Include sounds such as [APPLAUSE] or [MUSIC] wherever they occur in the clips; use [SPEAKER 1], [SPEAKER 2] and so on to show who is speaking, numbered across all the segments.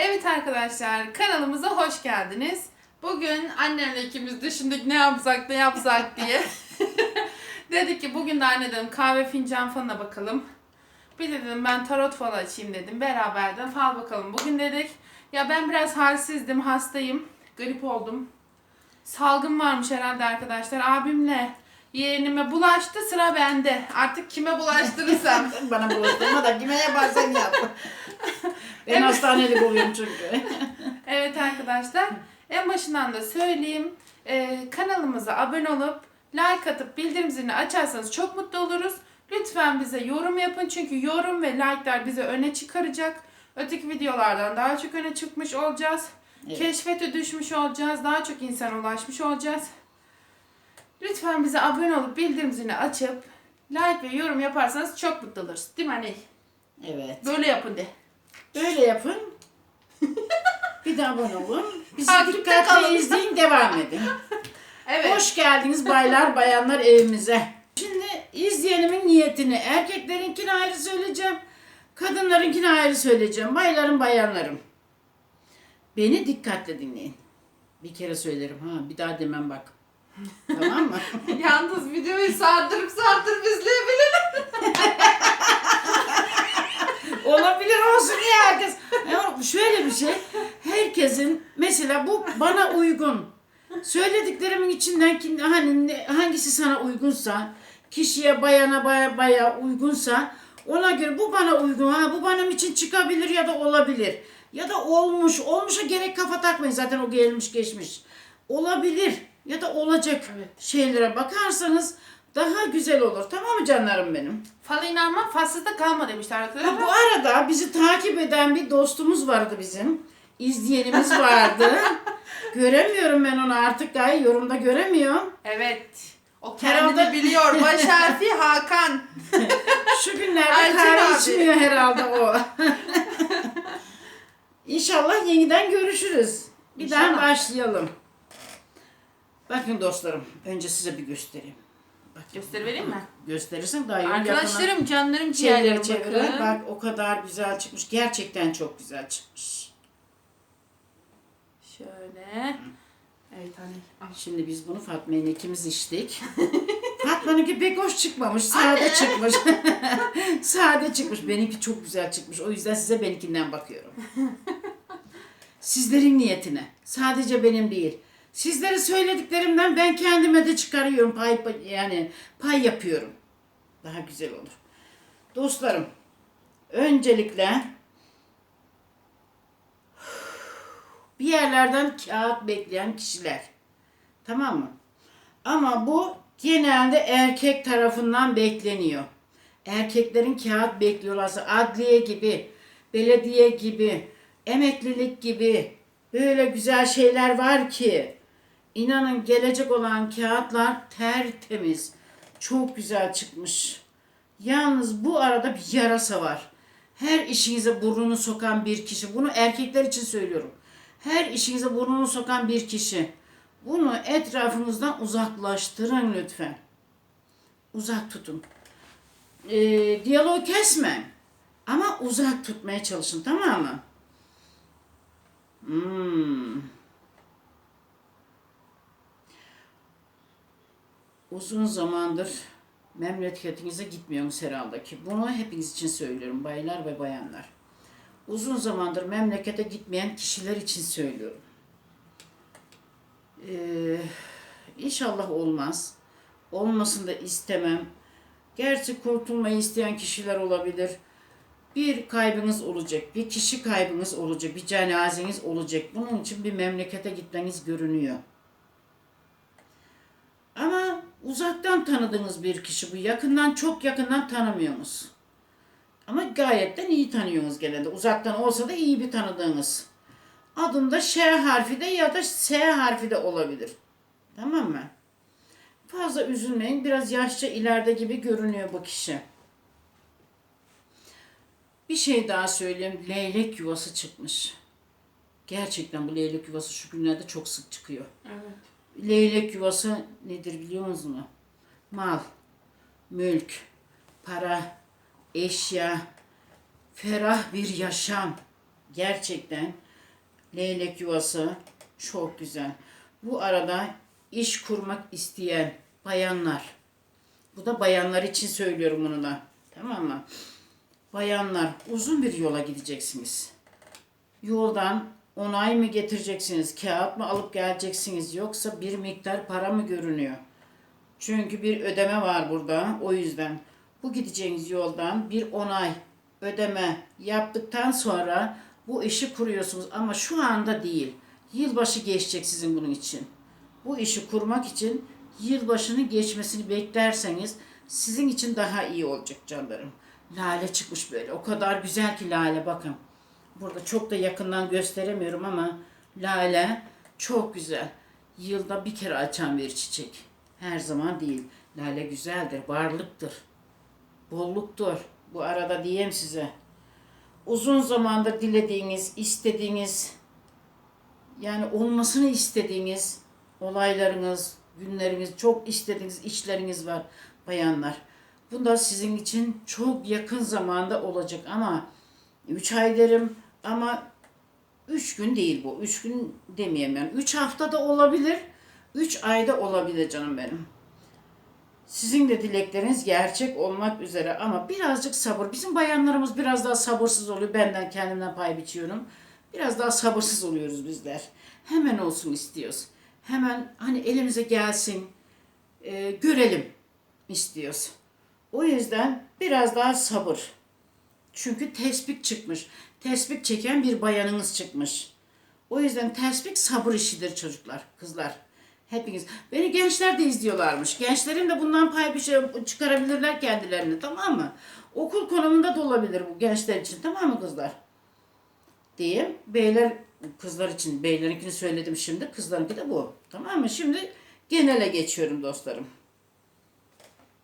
[SPEAKER 1] Evet arkadaşlar kanalımıza hoş geldiniz. Bugün annemle ikimiz düşündük ne yapsak ne yapsak diye. [LAUGHS] dedik ki bugün de anne dedim kahve fincan falına bakalım. Bir de dedim ben tarot falı açayım dedim. Beraberden fal bakalım. Bugün dedik ya ben biraz halsizdim hastayım. Grip oldum. Salgın varmış herhalde arkadaşlar. Abimle yeğenime bulaştı sıra bende. Artık kime bulaştırırsam. [LAUGHS]
[SPEAKER 2] Bana bulaştırma da kime yaparsan yap. [LAUGHS] ben
[SPEAKER 1] Evet.
[SPEAKER 2] hastanelik oluyorum çünkü. [LAUGHS]
[SPEAKER 1] Evet arkadaşlar. En başından da söyleyeyim. Ee, kanalımıza abone olup like atıp bildirim zilini açarsanız çok mutlu oluruz. Lütfen bize yorum yapın çünkü yorum ve like'lar bizi öne çıkaracak. Öteki videolardan daha çok öne çıkmış olacağız.
[SPEAKER 2] Evet.
[SPEAKER 1] Keşfete düşmüş olacağız. Daha çok insana ulaşmış olacağız. Lütfen bize abone olup bildirim zilini açıp like ve yorum yaparsanız çok mutlu oluruz. Değil mi anne?
[SPEAKER 2] Evet.
[SPEAKER 1] Böyle yapın de.
[SPEAKER 2] Böyle yapın. [LAUGHS] Bir de abone olun. Bizi
[SPEAKER 1] Takipte
[SPEAKER 2] dikkatle izleyin, devam edin. [LAUGHS]
[SPEAKER 1] Evet.
[SPEAKER 2] Hoş geldiniz baylar, bayanlar evimize. Şimdi izleyenimin niyetini erkeklerinkini ayrı söyleyeceğim. Kadınlarınkini ayrı söyleyeceğim. Baylarım, bayanlarım. Beni dikkatle dinleyin. Bir kere söylerim ha, bir daha demem bak. Tamam mı? [LAUGHS]
[SPEAKER 1] Yalnız videoyu sardırıp sardırıp izleyebilirim. [LAUGHS]
[SPEAKER 2] Olabilir olsun ya herkes. Ya şöyle bir şey. Herkesin mesela bu bana uygun. Söylediklerimin içinden kim- hani hangisi sana uygunsa, kişiye bayana baya baya uygunsa ona göre bu bana uygun. Ha bu benim için çıkabilir ya da olabilir. Ya da olmuş. Olmuşa gerek kafa takmayın. Zaten o gelmiş geçmiş. Olabilir ya da olacak
[SPEAKER 1] Evet.
[SPEAKER 2] şeylere bakarsanız daha güzel olur. Tamam mı canlarım benim?
[SPEAKER 1] Fala inanma fassızda kalma demişler.
[SPEAKER 2] Ha, bu arada bizi takip eden bir dostumuz vardı bizim. İzleyenimiz vardı. [LAUGHS] Göremiyorum ben onu artık gayet yorumda göremiyorum.
[SPEAKER 1] Evet. O kendini
[SPEAKER 2] Herhalde-
[SPEAKER 1] biliyor. [LAUGHS] Baş harfi Hakan. [LAUGHS]
[SPEAKER 2] Şu günlerde kahve içmiyor herhalde o. İnşallah yeniden görüşürüz. Bir daha
[SPEAKER 1] İnşallah.
[SPEAKER 2] başlayalım. Bakın dostlarım, önce size bir göstereyim. Bak,
[SPEAKER 1] Gösteri vereyim mi?
[SPEAKER 2] Gösterirsen daha yakına-
[SPEAKER 1] Arkadaşlarım, canlarım,
[SPEAKER 2] Çevire
[SPEAKER 1] ciğerlerim
[SPEAKER 2] çevire.
[SPEAKER 1] bakın.
[SPEAKER 2] Bak o kadar güzel çıkmış. Gerçekten çok güzel çıkmış.
[SPEAKER 1] Şöyle. Evet. Al.
[SPEAKER 2] Şimdi biz bunu Fatma'yla ikimiz içtik. [LAUGHS] Fatma'nınki pek hoş çıkmamış. Sade çıkmış. [LAUGHS] sade çıkmış. Benimki çok güzel çıkmış. O yüzden size benimkinden bakıyorum. [LAUGHS] Sizlerin niyetine. Sadece benim değil. Sizlere söylediklerimden ben kendime de çıkarıyorum. Pay, yani pay yapıyorum. Daha güzel olur. Dostlarım. Öncelikle bir yerlerden kağıt bekleyen kişiler. Tamam mı? Ama bu genelde erkek tarafından bekleniyor. Erkeklerin kağıt bekliyorlarsa adliye gibi, belediye gibi, emeklilik gibi böyle güzel şeyler var ki inanın gelecek olan kağıtlar tertemiz. Çok güzel çıkmış. Yalnız bu arada bir yarasa var. Her işinize burnunu sokan bir kişi. Bunu erkekler için söylüyorum. Her işinize burnunu sokan bir kişi. Bunu etrafınızdan uzaklaştırın lütfen. Uzak tutun. Ee, diyaloğu kesme. Ama uzak tutmaya çalışın tamam mı? Hmm. Uzun zamandır memleketinize gitmiyorsunuz herhalde ki. Bunu hepiniz için söylüyorum baylar ve bayanlar. Uzun zamandır memlekete gitmeyen kişiler için söylüyorum. Ee, inşallah olmaz. Olmasını da istemem. Gerçi kurtulmayı isteyen kişiler olabilir. Bir kaybınız olacak, bir kişi kaybınız olacak, bir cenazeniz olacak. Bunun için bir memlekete gitmeniz görünüyor. Uzaktan tanıdığınız bir kişi bu. Yakından çok yakından tanımıyorsunuz. Ama gayetten iyi tanıyorsunuz genelde. Uzaktan olsa da iyi bir tanıdığınız. Adında Ş harfi de ya da S harfi de olabilir. Tamam mı? Fazla üzülmeyin. Biraz yaşça ileride gibi görünüyor bu kişi. Bir şey daha söyleyeyim. Leylek yuvası çıkmış. Gerçekten bu leylek yuvası şu günlerde çok sık çıkıyor.
[SPEAKER 1] Evet.
[SPEAKER 2] Leylek yuvası nedir biliyor musunuz? Mal, mülk, para, eşya, ferah bir yaşam. Gerçekten leylek yuvası çok güzel. Bu arada iş kurmak isteyen bayanlar. Bu da bayanlar için söylüyorum bunu da. Tamam mı? Bayanlar uzun bir yola gideceksiniz. Yoldan onay mı getireceksiniz? Kağıt mı alıp geleceksiniz? Yoksa bir miktar para mı görünüyor? Çünkü bir ödeme var burada. O yüzden bu gideceğiniz yoldan bir onay, ödeme yaptıktan sonra bu işi kuruyorsunuz. Ama şu anda değil. Yılbaşı geçecek sizin bunun için. Bu işi kurmak için yılbaşını geçmesini beklerseniz sizin için daha iyi olacak canlarım. Lale çıkmış böyle. O kadar güzel ki lale bakın. Burada çok da yakından gösteremiyorum ama lale çok güzel. Yılda bir kere açan bir çiçek. Her zaman değil. Lale güzeldir, varlıktır. Bolluktur. Bu arada diyeyim size. Uzun zamandır dilediğiniz, istediğiniz, yani olmasını istediğiniz olaylarınız, günleriniz, çok istediğiniz işleriniz var bayanlar. Bu da sizin için çok yakın zamanda olacak ama 3 ay derim ama 3 gün değil bu. 3 gün demeyeyim yani. 3 hafta da olabilir. 3 ayda olabilir canım benim. Sizin de dilekleriniz gerçek olmak üzere ama birazcık sabır. Bizim bayanlarımız biraz daha sabırsız oluyor. Benden kendimden pay biçiyorum. Biraz daha sabırsız oluyoruz bizler. Hemen olsun istiyoruz. Hemen hani elimize gelsin, e, görelim istiyoruz. O yüzden biraz daha sabır. Çünkü tespit çıkmış. Tespit çeken bir bayanınız çıkmış. O yüzden tespit sabır işidir çocuklar, kızlar. Hepiniz. Beni gençler de izliyorlarmış. Gençlerin de bundan pay bir şey çıkarabilirler kendilerini tamam mı? Okul konumunda da olabilir bu gençler için tamam mı kızlar? Diyeyim. Beyler kızlar için beylerinkini söyledim şimdi. Kızlarınki de bu. Tamam mı? Şimdi genele geçiyorum dostlarım.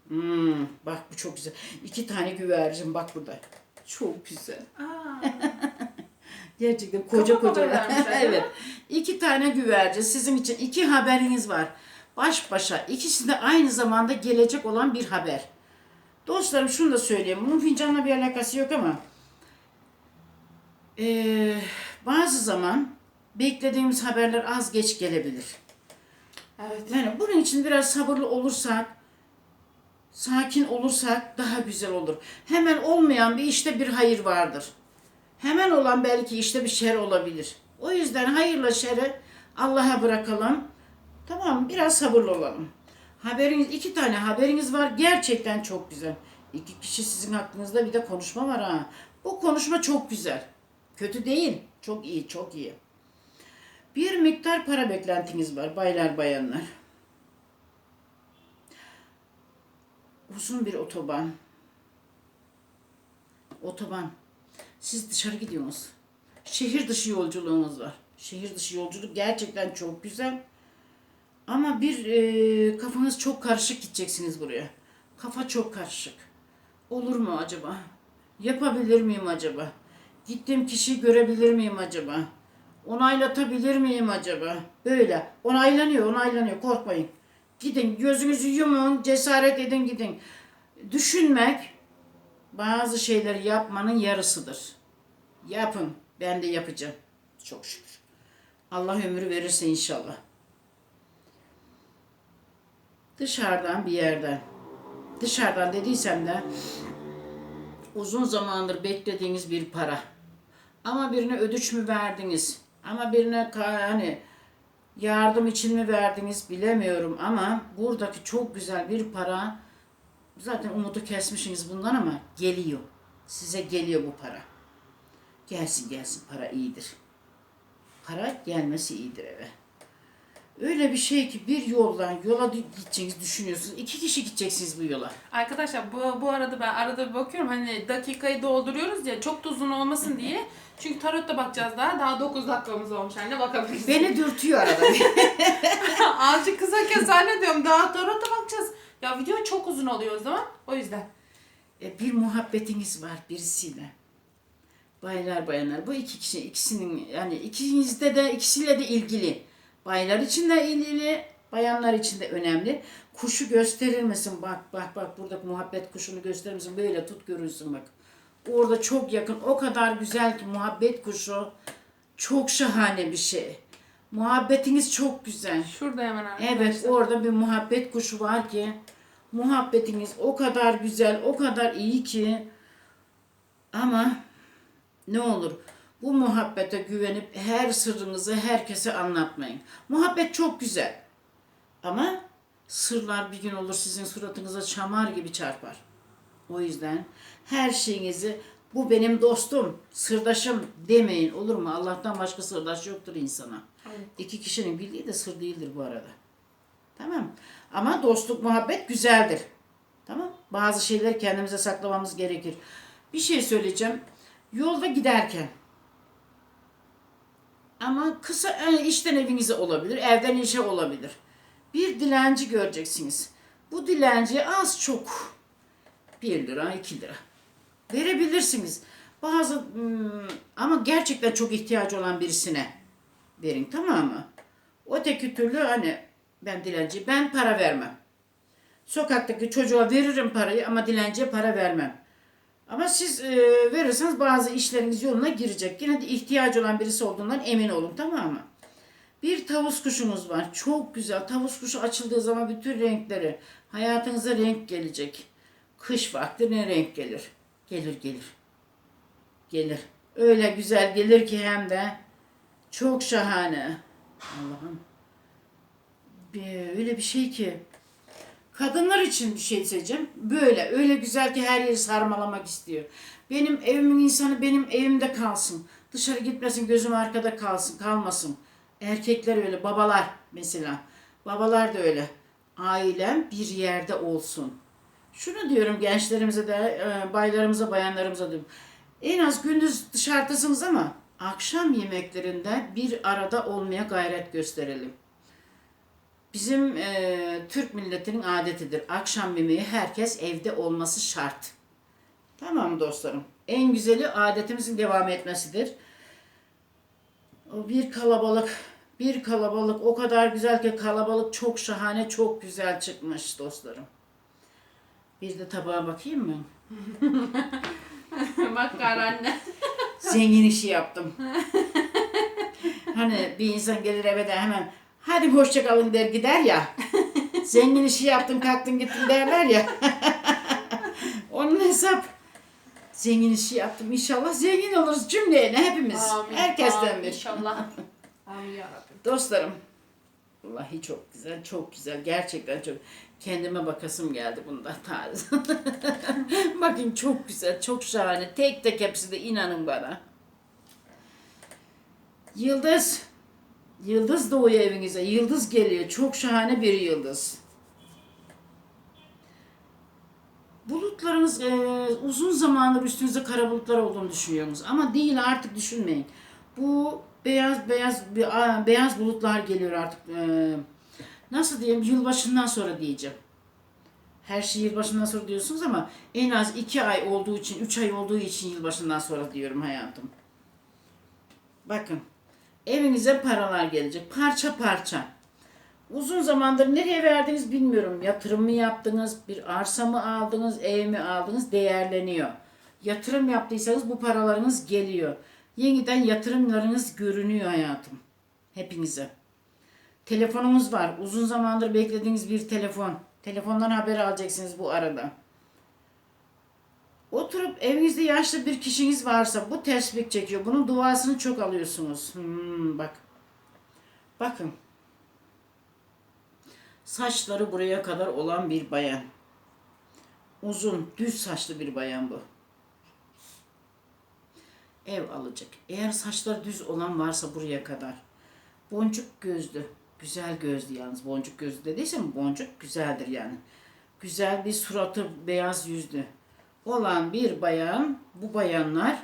[SPEAKER 2] Hmm, bak bu çok güzel. İki tane güvercin bak burada. Çok güzel.
[SPEAKER 1] Aa, [LAUGHS]
[SPEAKER 2] Gerçekten koca
[SPEAKER 1] Kafa
[SPEAKER 2] koca.
[SPEAKER 1] kafa vermişler, değil mi? [LAUGHS]
[SPEAKER 2] evet. İki tane güvercin sizin için iki haberiniz var. Baş başa. İkisi de aynı zamanda gelecek olan bir haber. Dostlarım şunu da söyleyeyim. Bunun fincanla bir alakası yok ama eee, bazı zaman beklediğimiz haberler az geç gelebilir.
[SPEAKER 1] evet.
[SPEAKER 2] Yani bunun için biraz sabırlı olursak, sakin olursak daha güzel olur. Hemen olmayan bir işte bir hayır vardır. Hemen olan belki işte bir şer olabilir. O yüzden hayırla şeri Allah'a bırakalım. Tamam? Biraz sabırlı olalım. Haberiniz, iki tane haberiniz var. Gerçekten çok güzel. İki kişi sizin hakkınızda bir de konuşma var ha. Bu konuşma çok güzel. Kötü değil. Çok iyi, çok iyi. Bir miktar para beklentiniz var baylar bayanlar. Uzun bir otoban. Otoban. Siz dışarı gidiyorsunuz. Şehir dışı yolculuğunuz var. Şehir dışı yolculuk gerçekten çok güzel. Ama bir e, kafanız çok karışık gideceksiniz buraya. Kafa çok karışık. Olur mu acaba? Yapabilir miyim acaba? Gittiğim kişiyi görebilir miyim acaba? Onaylatabilir miyim acaba? Böyle. Onaylanıyor, onaylanıyor. Korkmayın. Gidin, gözünüzü yumun, cesaret edin gidin. Düşünmek bazı şeyleri yapmanın yarısıdır. Yapın. Ben de yapacağım. Çok şükür. Allah ömrü verirse inşallah. Dışarıdan bir yerden. Dışarıdan dediysem de uzun zamandır beklediğiniz bir para. Ama birine ödüç mü verdiniz? Ama birine hani yardım için mi verdiniz bilemiyorum ama buradaki çok güzel bir para zaten umudu kesmişsiniz bundan ama geliyor. Size geliyor bu para. Gelsin gelsin para iyidir. Para gelmesi iyidir eve. Öyle bir şey ki bir yoldan yola gideceğinizi düşünüyorsunuz. İki kişi gideceksiniz bu yola.
[SPEAKER 1] Arkadaşlar bu, bu arada ben arada bir bakıyorum hani dakikayı dolduruyoruz ya çok da uzun olmasın diye. Çünkü tarotta bakacağız daha. Daha 9 dakikamız olmuş anne bakabiliriz.
[SPEAKER 2] Beni dürtüyor arada. [LAUGHS]
[SPEAKER 1] Azıcık kısa kes zannediyorum. Daha tarotta bakacağız. Ya video çok uzun oluyor o zaman. O yüzden.
[SPEAKER 2] E, bir muhabbetiniz var birisiyle. Baylar bayanlar. Bu iki kişi ikisinin yani ikinizde de ikisiyle de ilgili. Baylar için de ilgili, bayanlar için de önemli. Kuşu gösterir misin? Bak bak bak burada muhabbet kuşunu gösterir misin? Böyle tut görürsün bak. Orada çok yakın. O kadar güzel ki muhabbet kuşu çok şahane bir şey. Muhabbetiniz çok güzel.
[SPEAKER 1] Şurada hemen arkadaşlar.
[SPEAKER 2] Evet orada bir muhabbet kuşu var ki muhabbetiniz o kadar güzel, o kadar iyi ki ama ne olur bu muhabbete güvenip her sırrınızı herkese anlatmayın. Muhabbet çok güzel ama sırlar bir gün olur sizin suratınıza çamar gibi çarpar. O yüzden her şeyinizi bu benim dostum, sırdaşım demeyin olur mu? Allah'tan başka sırdaş yoktur insana.
[SPEAKER 1] Evet.
[SPEAKER 2] İki kişinin bildiği de sır değildir bu arada. Tamam. Ama dostluk, muhabbet güzeldir. Tamam. Bazı şeyleri kendimize saklamamız gerekir. Bir şey söyleyeceğim. Yolda giderken ama kısa yani işten evinize olabilir, evden işe olabilir. Bir dilenci göreceksiniz. Bu dilenciye az çok 1 lira, 2 lira verebilirsiniz. Bazı hmm, ama gerçekten çok ihtiyacı olan birisine verin tamam mı? Öteki türlü hani ben dilenci ben para vermem. Sokaktaki çocuğa veririm parayı ama dilenciye para vermem. Ama siz e, verirseniz bazı işleriniz yoluna girecek. Yine de ihtiyacı olan birisi olduğundan emin olun tamam mı? Bir tavus kuşumuz var. Çok güzel. Tavus kuşu açıldığı zaman bütün renkleri hayatınıza renk gelecek. Kış vakti ne renk gelir? Gelir gelir. Gelir. Öyle güzel gelir ki hem de çok şahane. Allah'ım. Öyle bir şey ki. Kadınlar için bir şey seçeceğim. Böyle. Öyle güzel ki her yeri sarmalamak istiyor. Benim evimin insanı benim evimde kalsın. Dışarı gitmesin, gözüm arkada kalsın, kalmasın. Erkekler öyle, babalar mesela. Babalar da öyle. Ailem bir yerde olsun. Şunu diyorum gençlerimize de, e, baylarımıza, bayanlarımıza diyorum. En az gündüz dışarıdasınız ama akşam yemeklerinde bir arada olmaya gayret gösterelim. Bizim e, Türk milletinin adetidir. Akşam yemeği herkes evde olması şart. Tamam mı dostlarım? En güzeli adetimizin devam etmesidir. O bir kalabalık, bir kalabalık o kadar güzel ki kalabalık çok şahane, çok güzel çıkmış dostlarım. Bir de tabağa bakayım mı? [LAUGHS]
[SPEAKER 1] Bak anne.
[SPEAKER 2] Zengin işi yaptım. hani bir insan gelir eve de hemen hadi hoşça kalın der gider ya. [LAUGHS] Zengin işi yaptın kalktın gittin derler ya. [LAUGHS] Onun hesap. Zengin işi yaptım inşallah zengin oluruz cümleyle hepimiz.
[SPEAKER 1] Amin.
[SPEAKER 2] Herkesten
[SPEAKER 1] Amin
[SPEAKER 2] bir.
[SPEAKER 1] İnşallah. [LAUGHS] Amin yarabbim.
[SPEAKER 2] Dostlarım. Vallahi çok güzel, çok güzel. Gerçekten çok. Kendime bakasım geldi bunda tarz. Bakın çok güzel, çok şahane. Tek tek hepsi de inanın bana. Yıldız. Yıldız doğuyor evinize. Yıldız geliyor. Çok şahane bir yıldız. Bulutlarınız e, uzun zamandır üstünüzde kara bulutlar olduğunu düşünüyorsunuz. Ama değil artık düşünmeyin. Bu beyaz beyaz beyaz bulutlar geliyor artık. E, nasıl diyeyim? Yılbaşından sonra diyeceğim. Her şey yılbaşından sonra diyorsunuz ama en az iki ay olduğu için, üç ay olduğu için yılbaşından sonra diyorum hayatım. Bakın. Evinize paralar gelecek. Parça parça. Uzun zamandır nereye verdiniz bilmiyorum. Yatırım mı yaptınız, bir arsa mı aldınız, ev mi aldınız değerleniyor. Yatırım yaptıysanız bu paralarınız geliyor. Yeniden yatırımlarınız görünüyor hayatım. Hepinize. Telefonumuz var. Uzun zamandır beklediğiniz bir telefon. Telefondan haber alacaksınız bu arada. Oturup evinizde yaşlı bir kişiniz varsa bu tespih çekiyor. Bunun duasını çok alıyorsunuz. Hmm, bak. Bakın. Saçları buraya kadar olan bir bayan. Uzun, düz saçlı bir bayan bu. Ev alacak. Eğer saçları düz olan varsa buraya kadar. Boncuk gözlü. Güzel gözlü yalnız. Boncuk gözlü dediysem boncuk güzeldir yani. Güzel bir suratı, beyaz yüzlü olan bir bayan, bu bayanlar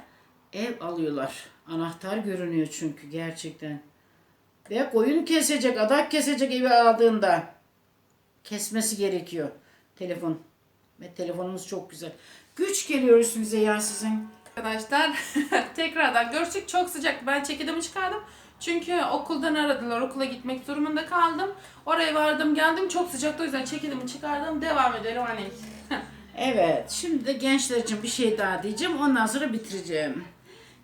[SPEAKER 2] ev alıyorlar. Anahtar görünüyor çünkü gerçekten. Ve koyun kesecek, adak kesecek evi aldığında. Kesmesi gerekiyor. Telefon. Ve telefonumuz çok güzel. Güç geliyor üstünüze ya sizin.
[SPEAKER 1] Arkadaşlar [LAUGHS] tekrardan görüştük. Çok sıcak. Ben çekidimi çıkardım. Çünkü okuldan aradılar. Okula gitmek durumunda kaldım. Oraya vardım geldim. Çok sıcaktı. O yüzden çekidimi çıkardım. Devam edelim hani. [LAUGHS]
[SPEAKER 2] Evet, şimdi de gençler için bir şey daha diyeceğim. Ondan sonra bitireceğim.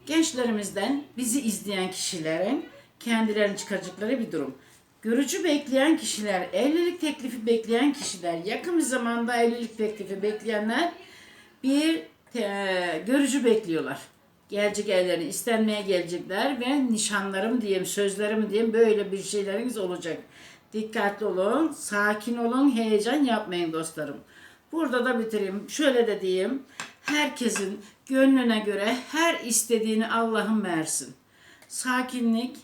[SPEAKER 2] gençlerimizden bizi izleyen kişilerin kendilerini çıkaracakları bir durum. Görücü bekleyen kişiler, evlilik teklifi bekleyen kişiler, yakın bir zamanda evlilik teklifi bekleyenler bir e, görücü bekliyorlar. Gelecek evlerine istenmeye gelecekler ve nişanlarım diyeyim, sözlerim diyeyim böyle bir şeyleriniz olacak. Dikkatli olun, sakin olun, heyecan yapmayın dostlarım. Burada da bitireyim. Şöyle de diyeyim. Herkesin gönlüne göre her istediğini Allah'ım versin. Sakinlik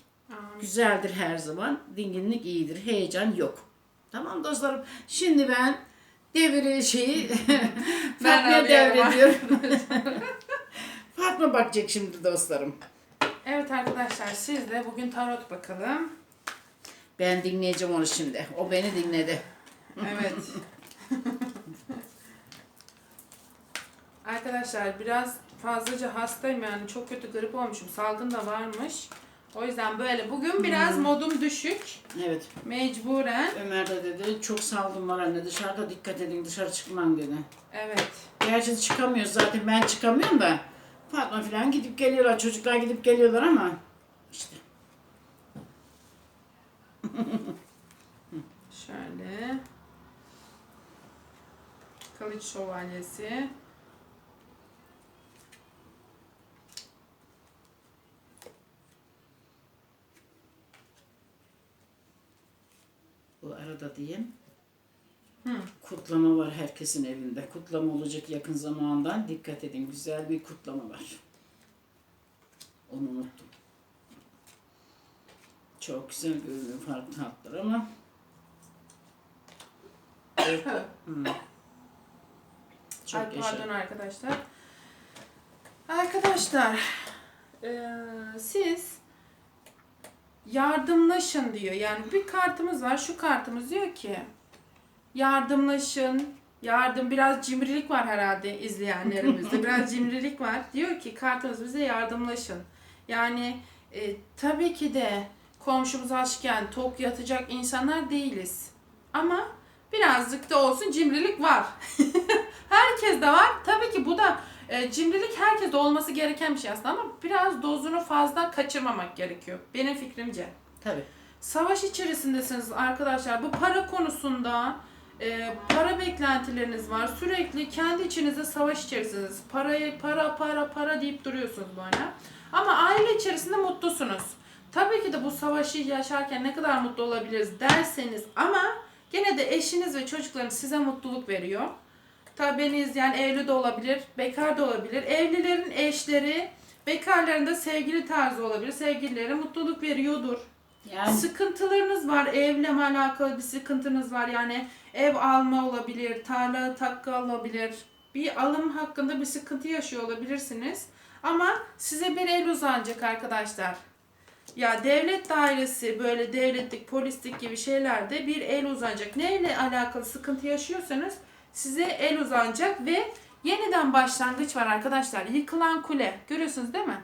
[SPEAKER 2] güzeldir her zaman. Dinginlik iyidir. Heyecan yok. Tamam dostlarım. Şimdi ben devri şeyi [LAUGHS] Fatma'ya devrediyorum. [LAUGHS] Fatma bakacak şimdi dostlarım.
[SPEAKER 1] Evet arkadaşlar siz de bugün tarot bakalım.
[SPEAKER 2] Ben dinleyeceğim onu şimdi. O beni dinledi.
[SPEAKER 1] Evet. [LAUGHS] Arkadaşlar biraz fazlaca hastayım yani çok kötü grip olmuşum. Salgın da varmış. O yüzden böyle bugün biraz modum düşük.
[SPEAKER 2] Evet.
[SPEAKER 1] Mecburen.
[SPEAKER 2] Ömer de dedi çok salgın var anne dışarıda dikkat edin dışarı çıkmam dedi.
[SPEAKER 1] Evet.
[SPEAKER 2] Gerçi çıkamıyoruz zaten ben çıkamıyorum da. Fatma falan gidip geliyorlar çocuklar gidip geliyorlar ama işte. [LAUGHS]
[SPEAKER 1] Şöyle. Kılıç şövalyesi.
[SPEAKER 2] Bu arada diyeyim.
[SPEAKER 1] Hı.
[SPEAKER 2] Kutlama var herkesin evinde. Kutlama olacak yakın zamandan. Dikkat edin güzel bir kutlama var. Onu unuttum. Çok güzel görünüyor farklı hatlar ama. Evet. Çok
[SPEAKER 1] Ay,
[SPEAKER 2] yaşa.
[SPEAKER 1] pardon arkadaşlar. Arkadaşlar, eee, siz yardımlaşın diyor. Yani bir kartımız var. Şu kartımız diyor ki yardımlaşın. Yardım biraz cimrilik var herhalde izleyenlerimizde. [LAUGHS] Biraz cimrilik var. Diyor ki kartımız bize yardımlaşın. Yani e, tabii ki de komşumuz açken tok yatacak insanlar değiliz. Ama birazcık da olsun cimrilik var. [LAUGHS] Herkes de var. Tabii ki bu da e, cimrilik herkeste olması gereken bir şey aslında ama biraz dozunu fazla kaçırmamak gerekiyor. Benim fikrimce.
[SPEAKER 2] Tabii.
[SPEAKER 1] Savaş içerisindesiniz arkadaşlar. Bu para konusunda e, para beklentileriniz var. Sürekli kendi içinizde savaş içerisindesiniz. Parayı para para para deyip duruyorsunuz böyle. Ama aile içerisinde mutlusunuz. Tabii ki de bu savaşı yaşarken ne kadar mutlu olabiliriz derseniz ama gene de eşiniz ve çocuklarınız size mutluluk veriyor. Tabii beni izleyen evli de olabilir, bekar da olabilir. Evlilerin eşleri, bekarların da sevgili tarzı olabilir. Sevgilileri mutluluk veriyordur.
[SPEAKER 2] Yani
[SPEAKER 1] Sıkıntılarınız var, evle alakalı bir sıkıntınız var. Yani ev alma olabilir, tarla takkı alabilir. Bir alım hakkında bir sıkıntı yaşıyor olabilirsiniz. Ama size bir el uzanacak arkadaşlar. Ya devlet dairesi böyle devletlik, polislik gibi şeylerde bir el uzanacak. Neyle alakalı sıkıntı yaşıyorsanız size el uzanacak ve yeniden başlangıç var arkadaşlar. Yıkılan kule. Görüyorsunuz değil mi?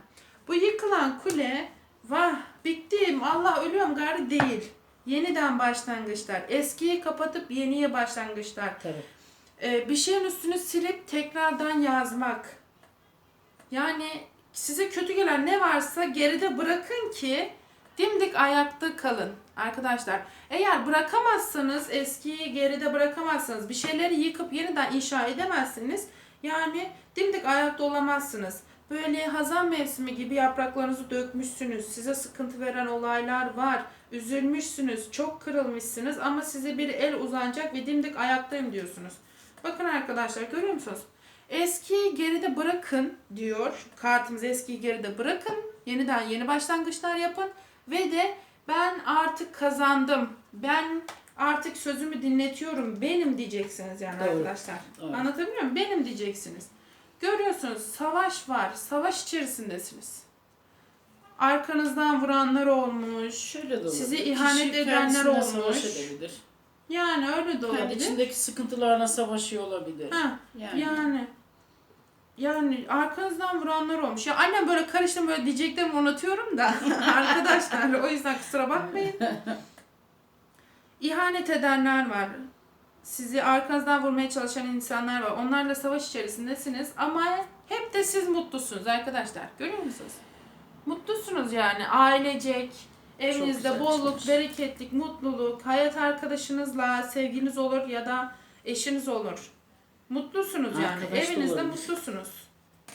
[SPEAKER 1] Bu yıkılan kule vah bittim Allah ölüyorum gari değil. Yeniden başlangıçlar. Eskiyi kapatıp yeniye başlangıçlar.
[SPEAKER 2] tabii.
[SPEAKER 1] Ee, bir şeyin üstünü silip tekrardan yazmak. Yani size kötü gelen ne varsa geride bırakın ki dimdik ayakta kalın arkadaşlar. Eğer bırakamazsanız eskiyi geride bırakamazsanız bir şeyleri yıkıp yeniden inşa edemezsiniz. Yani dimdik ayakta olamazsınız. Böyle hazan mevsimi gibi yapraklarınızı dökmüşsünüz. Size sıkıntı veren olaylar var. Üzülmüşsünüz, çok kırılmışsınız ama size bir el uzanacak ve dimdik ayaktayım diyorsunuz. Bakın arkadaşlar görüyor musunuz? Eskiyi geride bırakın diyor. Kartımız eskiyi geride bırakın. Yeniden yeni başlangıçlar yapın. Ve de ben artık kazandım. Ben artık sözümü dinletiyorum. Benim diyeceksiniz yani
[SPEAKER 2] Doğru.
[SPEAKER 1] arkadaşlar.
[SPEAKER 2] Doğru.
[SPEAKER 1] Anlatabiliyor muyum? Benim diyeceksiniz. Görüyorsunuz savaş var. Savaş içerisindesiniz. Arkanızdan vuranlar olmuş.
[SPEAKER 2] Şöyle de.
[SPEAKER 1] Sizi ihanet
[SPEAKER 2] Kişi
[SPEAKER 1] edenler
[SPEAKER 2] kendisine
[SPEAKER 1] olmuş.
[SPEAKER 2] savaş edebilir.
[SPEAKER 1] Yani öyle de
[SPEAKER 2] Kendi
[SPEAKER 1] olabilir.
[SPEAKER 2] içindeki sıkıntılarına savaşıyor olabilir.
[SPEAKER 1] Ha,
[SPEAKER 2] Yani.
[SPEAKER 1] yani. Yani arkanızdan vuranlar olmuş. Ya annem böyle karıştım böyle diyeceklerimi unutuyorum da [LAUGHS] arkadaşlar o yüzden kusura bakmayın. İhanet edenler var. Sizi arkanızdan vurmaya çalışan insanlar var. Onlarla savaş içerisindesiniz ama hep de siz mutlusunuz arkadaşlar. Görüyor musunuz? Mutlusunuz yani ailecek. Evinizde bolluk,
[SPEAKER 2] çıkmış.
[SPEAKER 1] bereketlik, mutluluk, hayat arkadaşınızla sevginiz olur ya da eşiniz olur. Mutlusunuz yani.
[SPEAKER 2] Arkadaş da
[SPEAKER 1] Evinizde
[SPEAKER 2] olabilir.
[SPEAKER 1] mutlusunuz.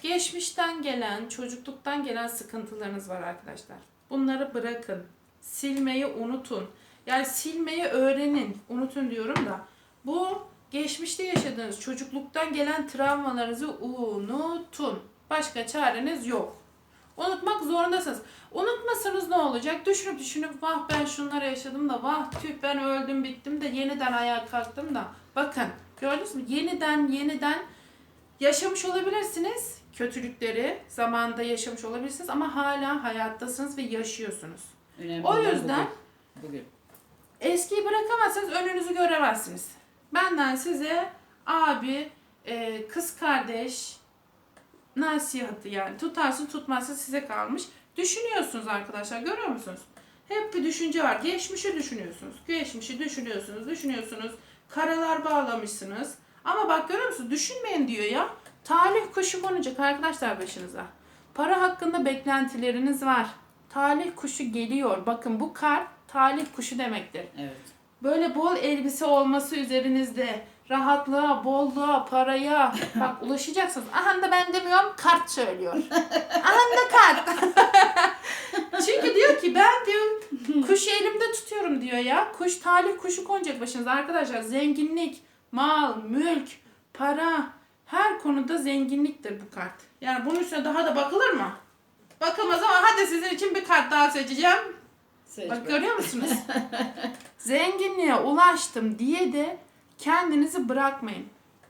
[SPEAKER 1] Geçmişten gelen, çocukluktan gelen sıkıntılarınız var arkadaşlar. Bunları bırakın. Silmeyi unutun. Yani silmeyi öğrenin. Unutun diyorum da. Bu geçmişte yaşadığınız çocukluktan gelen travmalarınızı unutun. Başka çareniz yok. Unutmak zorundasınız. Unutmasanız ne olacak? Düşünüp düşünüp vah ben şunları yaşadım da vah tüh ben öldüm bittim de yeniden ayağa kalktım da. Bakın gördünüz mü? Yeniden yeniden yaşamış olabilirsiniz. Kötülükleri zamanda yaşamış olabilirsiniz ama hala hayattasınız ve yaşıyorsunuz.
[SPEAKER 2] Önemli
[SPEAKER 1] O yüzden
[SPEAKER 2] bugün. bugün.
[SPEAKER 1] Eskiyi bırakamazsanız önünüzü göremezsiniz. Benden size abi, e, kız kardeş nasihatı yani tutarsın tutmazsa size kalmış. Düşünüyorsunuz arkadaşlar görüyor musunuz? Hep bir düşünce var. Geçmişi düşünüyorsunuz. Geçmişi düşünüyorsunuz, düşünüyorsunuz. Karalar bağlamışsınız. Ama bak görüyor musunuz? Düşünmeyin diyor ya. Talih kuşu konacak arkadaşlar başınıza. Para hakkında beklentileriniz var. Talih kuşu geliyor. Bakın bu kart talih kuşu demektir.
[SPEAKER 2] Evet.
[SPEAKER 1] Böyle bol elbise olması üzerinizde rahatlığa, bolluğa, paraya bak ulaşacaksınız. Aha da ben demiyorum kart söylüyor. Aha da kart. [LAUGHS] Çünkü diyor ki ben diyor kuşu elimde tutuyorum diyor ya. Kuş talih kuşu konacak başınıza arkadaşlar. Zenginlik, mal, mülk, para her konuda zenginliktir bu kart. Yani bunun üstüne daha da bakılır mı? Bakılmaz ama hadi sizin için bir kart daha seçeceğim.
[SPEAKER 2] Seç
[SPEAKER 1] Bak
[SPEAKER 2] bak.
[SPEAKER 1] görüyor musunuz? [LAUGHS] Zenginliğe ulaştım diye de kendinizi bırakmayın.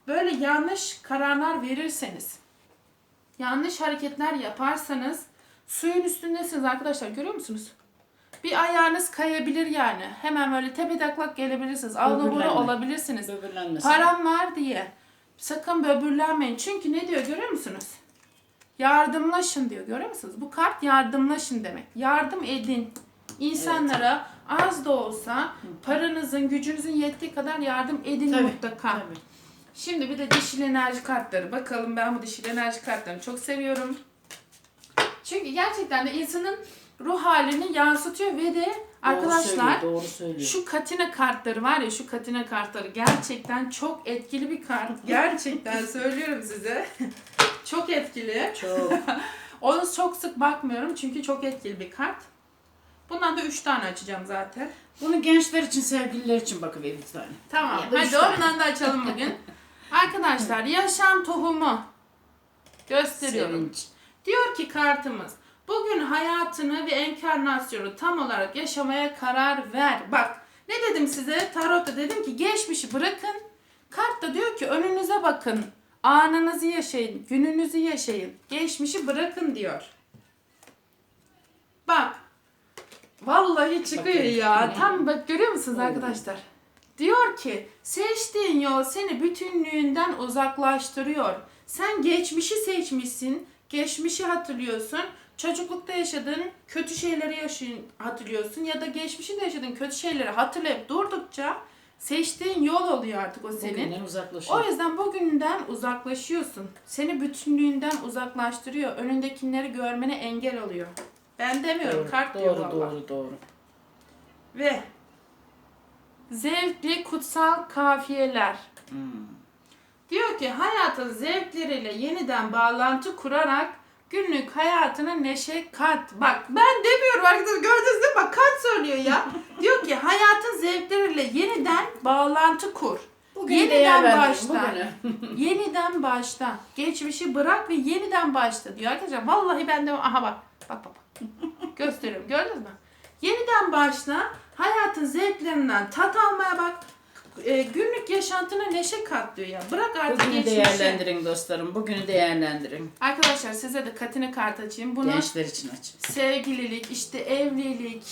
[SPEAKER 1] Böyle yanlış kararlar verirseniz, yanlış hareketler yaparsanız suyun üstündesiniz arkadaşlar görüyor musunuz? Bir ayağınız kayabilir yani. Hemen böyle tepetaklak gelebilirsiniz. Alnabora
[SPEAKER 2] Böbürlenme.
[SPEAKER 1] olabilirsiniz. Param var diye. Sakın böbürlenmeyin. Çünkü ne diyor görüyor musunuz? Yardımlaşın diyor. Görüyor musunuz? Bu kart yardımlaşın demek. Yardım edin. İnsanlara az da olsa paranızın, gücünüzün yettiği kadar yardım edin
[SPEAKER 2] Tabii,
[SPEAKER 1] mutlaka.
[SPEAKER 2] Tabii.
[SPEAKER 1] Şimdi bir de dişil enerji kartları. Bakalım ben bu dişil enerji kartlarını çok seviyorum. Çünkü gerçekten de insanın ruh halini yansıtıyor ve de arkadaşlar
[SPEAKER 2] Doğru söylüyor. Doğru söylüyor.
[SPEAKER 1] şu katine kartları var ya şu katine kartları gerçekten çok etkili bir kart. [LAUGHS] Gerçekten söylüyorum size. çok etkili.
[SPEAKER 2] Çok. [LAUGHS]
[SPEAKER 1] Onu çok sık bakmıyorum çünkü çok etkili bir kart. Bundan da 3 tane açacağım zaten.
[SPEAKER 2] Bunu gençler için, sevgililer için bakıver bir tane.
[SPEAKER 1] Tamam.
[SPEAKER 2] Ya da üç
[SPEAKER 1] Hadi
[SPEAKER 2] tane.
[SPEAKER 1] ondan da açalım bugün. [LAUGHS] Arkadaşlar yaşam tohumu gösteriyorum.
[SPEAKER 2] Sevinç.
[SPEAKER 1] Diyor ki kartımız bugün hayatını ve enkarnasyonu tam olarak yaşamaya karar ver. Bak ne dedim size tarotta dedim ki geçmişi bırakın. Kart da diyor ki önünüze bakın. Anınızı yaşayın, gününüzü yaşayın. Geçmişi bırakın diyor. Bak. Vallahi çıkıyor
[SPEAKER 2] Bakın.
[SPEAKER 1] ya. Tam bak görüyor musunuz
[SPEAKER 2] Evet.
[SPEAKER 1] arkadaşlar? Diyor ki seçtiğin yol seni bütünlüğünden uzaklaştırıyor. Sen geçmişi seçmişsin, geçmişi hatırlıyorsun. Çocuklukta yaşadığın kötü şeyleri yaşayın, hatırlıyorsun ya da geçmişinde yaşadığın kötü şeyleri hatırlayıp durdukça seçtiğin yol oluyor artık o senin.
[SPEAKER 2] Bugünden uzaklaşıyor.
[SPEAKER 1] O yüzden bugünden uzaklaşıyorsun. Seni bütünlüğünden uzaklaştırıyor. Önündekileri görmene engel oluyor. Ben demiyorum,
[SPEAKER 2] Doğru,
[SPEAKER 1] kart diyor
[SPEAKER 2] doğru, doğru, doğru.
[SPEAKER 1] Ve zevkli kutsal kafiyeler.
[SPEAKER 2] Hmm.
[SPEAKER 1] Diyor ki hayatın zevkleriyle yeniden bağlantı kurarak günlük hayatına neşe kat. Bak ben demiyorum arkadaşlar gördünüz değil mi? Bak kat söylüyor ya. [LAUGHS] diyor ki hayatın zevkleriyle yeniden bağlantı kur.
[SPEAKER 2] Bugün
[SPEAKER 1] Yeniden başla. [LAUGHS] yeniden başla. Geçmişi bırak ve yeniden başla diyor arkadaşlar. Vallahi ben de aha. Bak bak bak. Gösteriyorum. Gördünüz mü? Yeniden başla. Hayatın zevklerinden tat almaya bak. E, günlük yaşantına neşe kat diyor ya. Bırak artık
[SPEAKER 2] Bugünü
[SPEAKER 1] geçmişi.
[SPEAKER 2] değerlendirin dostlarım. Bugünü değerlendirin.
[SPEAKER 1] Arkadaşlar size de katine kart açayım. Bunu
[SPEAKER 2] Gençler için aç.
[SPEAKER 1] sevgililik, işte evlilik,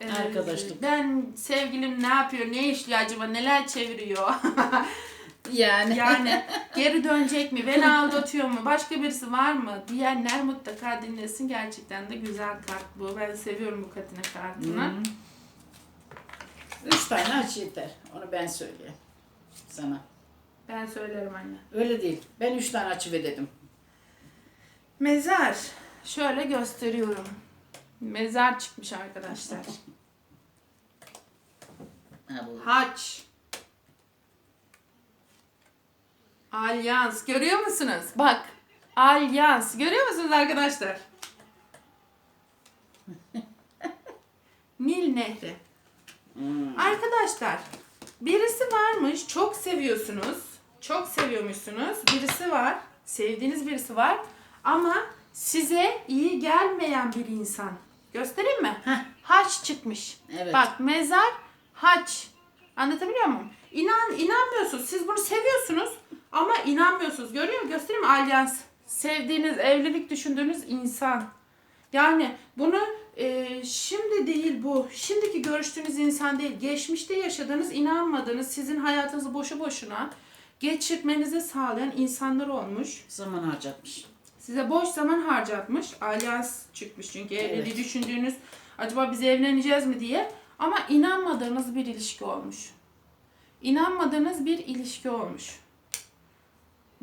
[SPEAKER 1] e,
[SPEAKER 2] Arkadaşlık.
[SPEAKER 1] Ben sevgilim ne yapıyor, ne işliyor acaba, neler çeviriyor? [LAUGHS]
[SPEAKER 2] Yani.
[SPEAKER 1] Yani [LAUGHS] geri dönecek mi? Beni aldatıyor mu? Başka birisi var mı? Diyenler mutlaka dinlesin. Gerçekten de güzel kart bu. Ben seviyorum bu katine kartını.
[SPEAKER 2] Hı. Üç tane aç yeter. Onu ben söyleyeyim. Sana.
[SPEAKER 1] Ben söylerim anne.
[SPEAKER 2] Öyle değil. Ben üç tane açıver dedim.
[SPEAKER 1] Mezar. Şöyle gösteriyorum. Mezar çıkmış arkadaşlar. [LAUGHS]
[SPEAKER 2] Ha, bu.
[SPEAKER 1] Haç. Alyans. Görüyor musunuz? Bak. Alyans. Görüyor musunuz arkadaşlar? Nil Nehri.
[SPEAKER 2] Hmm.
[SPEAKER 1] Arkadaşlar birisi varmış çok seviyorsunuz. Çok seviyormuşsunuz. Birisi var. Sevdiğiniz birisi var. Ama size iyi gelmeyen bir insan. Göstereyim mi?
[SPEAKER 2] Heh.
[SPEAKER 1] Haç çıkmış.
[SPEAKER 2] Evet.
[SPEAKER 1] Bak mezar haç. Anlatabiliyor muyum? İnan, inanmıyorsunuz. Siz bunu seviyorsunuz ama inanmıyorsunuz. Görüyor musun? Göstereyim mi? Alyans. Sevdiğiniz, evlilik düşündüğünüz insan. Yani bunu e, şimdi değil bu. Şimdiki görüştüğünüz insan değil. Geçmişte yaşadığınız, inanmadığınız, sizin hayatınızı boşu boşuna geçirmenizi sağlayan insanlar olmuş.
[SPEAKER 2] Zaman harcatmış.
[SPEAKER 1] Size boş zaman harcatmış. Alyans çıkmış çünkü evliliği
[SPEAKER 2] Evet.
[SPEAKER 1] düşündüğünüz acaba biz evleneceğiz mi diye. Ama inanmadığınız bir ilişki olmuş. İnanmadığınız bir ilişki olmuş.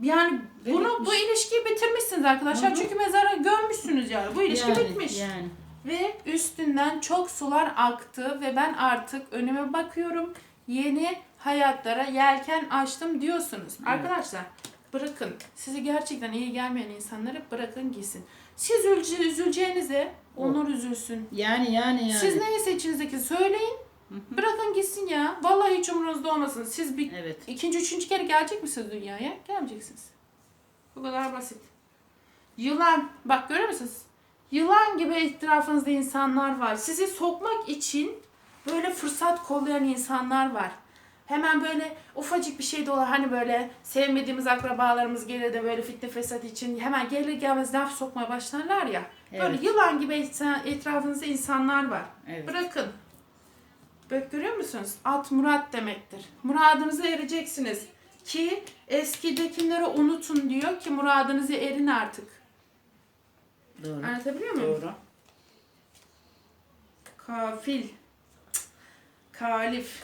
[SPEAKER 1] Yani
[SPEAKER 2] Ve
[SPEAKER 1] bunu
[SPEAKER 2] bitmiş.
[SPEAKER 1] bu ilişkiyi bitirmişsiniz arkadaşlar.
[SPEAKER 2] Hı hı.
[SPEAKER 1] Çünkü mezara gömmüşsünüz yani. Bu ilişki
[SPEAKER 2] yani,
[SPEAKER 1] bitmiş.
[SPEAKER 2] Yani.
[SPEAKER 1] Ve üstünden çok sular aktı ve ben artık önüme bakıyorum. Yeni hayatlara yelken açtım diyorsunuz. Arkadaşlar bırakın. Sizi gerçekten iyi gelmeyen insanları bırakın gitsin. Siz üzüle- üzüleceğinize onlar üzülsün.
[SPEAKER 2] Yani yani yani.
[SPEAKER 1] Siz neyse içinizdeki söyleyin. Bırakın gitsin ya. Vallahi hiç umurunuzda olmasın. Siz bir
[SPEAKER 2] Evet.
[SPEAKER 1] ikinci, üçüncü kere gelecek misiniz dünyaya? Gelmeyeceksiniz. Bu kadar basit. Yılan. Bak görüyor musunuz? Yılan gibi etrafınızda insanlar var. Sizi sokmak için böyle fırsat kollayan insanlar var. Hemen böyle ufacık bir şey de olur. Hani böyle sevmediğimiz akrabalarımız gelir de böyle fitne fesat için hemen gelir gelmez laf sokmaya başlarlar ya. Böyle
[SPEAKER 2] Evet.
[SPEAKER 1] yılan gibi etra- etrafınızda insanlar var.
[SPEAKER 2] Evet.
[SPEAKER 1] Bırakın. Bak görüyor musunuz? At murat demektir. Muradınıza ereceksiniz. Ki eskidekileri unutun diyor ki muradınızı erin artık.
[SPEAKER 2] Doğru.
[SPEAKER 1] Anlatabiliyor muyum?
[SPEAKER 2] Doğru.
[SPEAKER 1] Kafil. Kalif.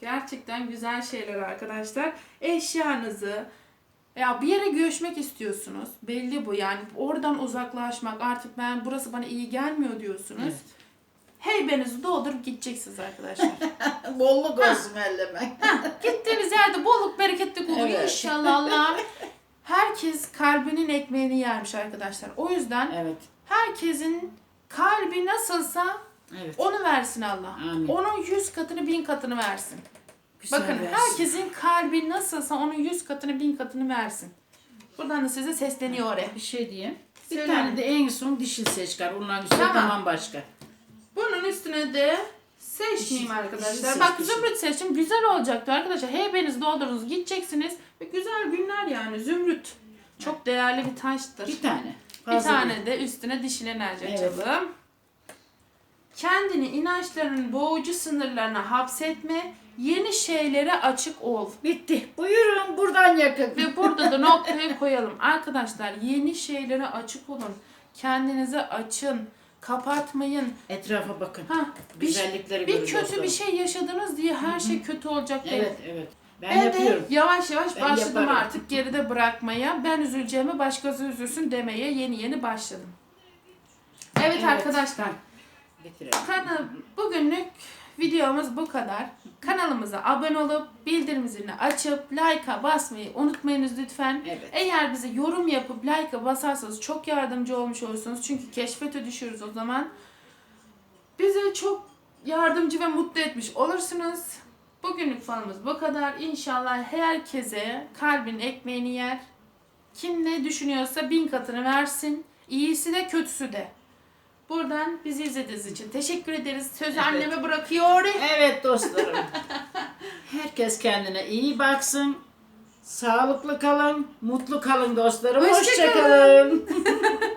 [SPEAKER 1] Gerçekten güzel şeyler arkadaşlar. Eşyanızı ya bir yere görüşmek istiyorsunuz. Belli bu yani. Oradan uzaklaşmak. Artık ben burası bana iyi gelmiyor diyorsunuz.
[SPEAKER 2] Evet.
[SPEAKER 1] Heybenizi doldurup gideceksiniz arkadaşlar. [LAUGHS]
[SPEAKER 2] Bolluk olsun elleme.
[SPEAKER 1] Gittiğiniz yerde bolluk bereketli olur
[SPEAKER 2] Evet.
[SPEAKER 1] inşallah. Herkes kalbinin ekmeğini yermiş arkadaşlar. O yüzden
[SPEAKER 2] Evet.
[SPEAKER 1] herkesin kalbi nasılsa
[SPEAKER 2] Evet.
[SPEAKER 1] onu versin Allah.
[SPEAKER 2] Amin.
[SPEAKER 1] Onun yüz katını bin katını versin.
[SPEAKER 2] Güzel
[SPEAKER 1] Bakın
[SPEAKER 2] versin.
[SPEAKER 1] herkesin kalbi nasılsa onun yüz katını bin katını versin. Buradan da size sesleniyor oraya.
[SPEAKER 2] Bir şey diyeyim. Bir
[SPEAKER 1] Söyle.
[SPEAKER 2] tane de en son dişil seç çıkar. Ondan güzel
[SPEAKER 1] Tamam.
[SPEAKER 2] tamam başka.
[SPEAKER 1] Bunun üstüne de seçmeyeyim arkadaşlar. Bak zümrüt seçim güzel olacaktı arkadaşlar. Heybenizi doldurunuz gideceksiniz ve güzel günler yani zümrüt. Çok değerli bir taştır.
[SPEAKER 2] Bir tane.
[SPEAKER 1] Bir
[SPEAKER 2] Fazla
[SPEAKER 1] tane
[SPEAKER 2] değil.
[SPEAKER 1] de üstüne dişil enerji
[SPEAKER 2] Evet.
[SPEAKER 1] açalım. Kendini inançlarının boğucu sınırlarına hapsetme, yeni şeylere açık ol.
[SPEAKER 2] Bitti. Buyurun buradan yakın.
[SPEAKER 1] Ve burada da noktayı koyalım. Arkadaşlar yeni şeylere açık olun. Kendinize açın. Kapatmayın.
[SPEAKER 2] Etrafa bakın.
[SPEAKER 1] Ha, bir,
[SPEAKER 2] Güzellikleri
[SPEAKER 1] bir
[SPEAKER 2] görün
[SPEAKER 1] kötü
[SPEAKER 2] dostlarım.
[SPEAKER 1] bir şey yaşadınız diye her şey kötü olacak değil.
[SPEAKER 2] Evet evet. Ben,
[SPEAKER 1] Ben,
[SPEAKER 2] yapıyorum.
[SPEAKER 1] de yavaş yavaş
[SPEAKER 2] Ben
[SPEAKER 1] başladım
[SPEAKER 2] yaparım.
[SPEAKER 1] artık geride bırakmaya. Ben üzüleceğime başkası üzülsün demeye yeni yeni başladım. Evet,
[SPEAKER 2] Evet.
[SPEAKER 1] arkadaşlar.
[SPEAKER 2] Getirelim.
[SPEAKER 1] Kanal, bugünlük videomuz bu kadar. Kanalımıza abone olup bildirim zilini açıp like'a basmayı unutmayınız lütfen.
[SPEAKER 2] Evet.
[SPEAKER 1] Eğer bize yorum yapıp like'a basarsanız çok yardımcı olmuş olursunuz. Çünkü keşfete düşüyoruz o zaman. Bize çok yardımcı ve mutlu etmiş olursunuz. Bugünlük falımız bu kadar. İnşallah herkese kalbin ekmeğini yer. Kim ne düşünüyorsa bin katını versin. İyisi de kötüsü de. Buradan bizi izlediğiniz için teşekkür ederiz. Sözü
[SPEAKER 2] Evet.
[SPEAKER 1] anneme bırakıyor.
[SPEAKER 2] Evet dostlarım. [LAUGHS] Herkes kendine iyi baksın. Sağlıklı kalın, mutlu kalın dostlarım.
[SPEAKER 1] Hoşça kalın.
[SPEAKER 2] Hoşça kalın. [LAUGHS]